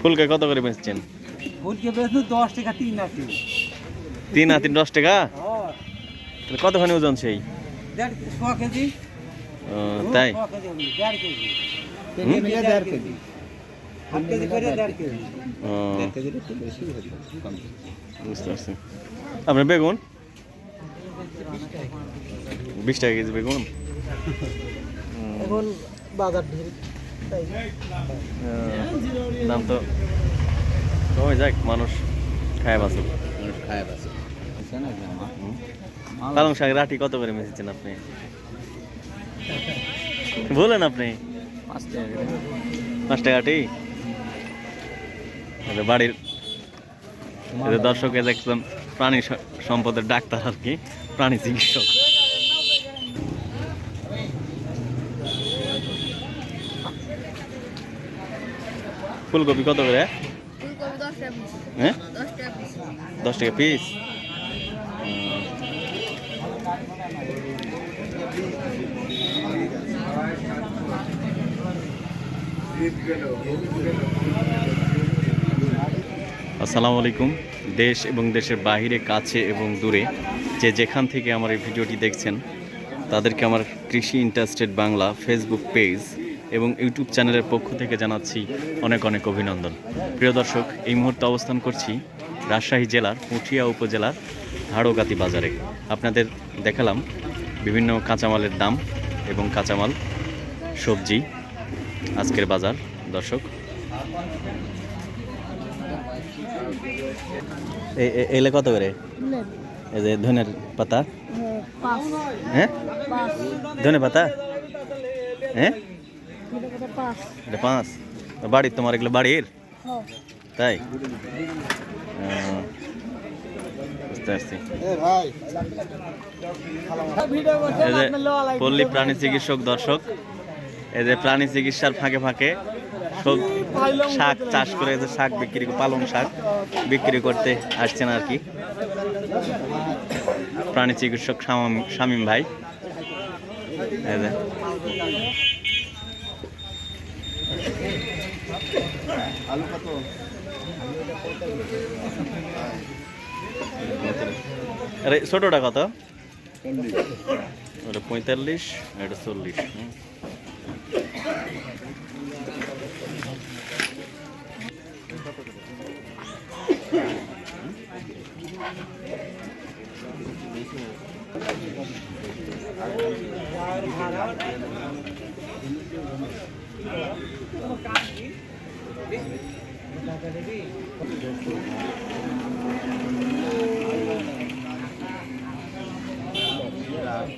ফুলকে কত করে বেচছেন? ফুলকে দশ টাকা তিন আশি তিন দশ টাকা? তাহলে কতখানি ওজন সেই? কেজি। তাই? কেজি আপনার বেগুন? বিশ টাকা কেজি বেগুন। এখন বাজার তাই দাম তো কমে যাক মানুষ খায় বাসুক পালং শাক রাটি কত করে মেসেছেন আপনি? বলেন আপনি। পাঁচ টাকাটি এই বাড়ির এই যে দর্শক এই যে একদম প্রাণী সম্পদের ডাক্তার আর কি প্রাণী চিকিৎসক। ফুলকপি কত করে? দশ টাকা পিস হ্যাঁ? দশ টাকা পিস দশ টাকা পিস আসসালামু আলাইকুম। দেশ এবং দেশের বাইরে কাছে এবং দূরে যে যেখান থেকে আমার এই ভিডিওটি দেখছেন তাদেরকে আমার কৃষি ইন্টারেস্টেড বাংলা ফেসবুক পেজ এবং ইউটিউব চ্যানেলের পক্ষ থেকে জানাচ্ছি অনেক অনেক অভিনন্দন। প্রিয় দর্শক এই মুহূর্তে অবস্থান করছি রাজশাহী জেলার পুঠিয়া উপজেলার হাড়োগাতি বাজারে। আপনাদের দেখালাম বিভিন্ন কাঁচামালের দাম এবং কাঁচামাল সবজি আজকের বাজার। দর্শক এলে কত করে? এই যে ধনের পাতা? হ্যাঁ পাঁচ। ধনে পাতা? হ্যাঁ? এটা পাঁচ। বাড়ির তোমার এগুলো বাড়ির? তাই? বুঝতে পারছি। পল্লী প্রাণী চিকিৎসক দর্শক এই যে প্রাণী চিকিৎসার ফাঁকে ফাঁকে সব শাক চাষ করে যে শাক বিক্রি পালং শাক বিক্রি করতে আসছেন আর কি। প্রাণী চিকিৎসক শামীম- শামীম ভাই। এই যে আলু কত আরে ছোটোটা কত? ওটা পঁয়তাল্লিশ এটা চল্লিশ ভাড়া Magagaling eh.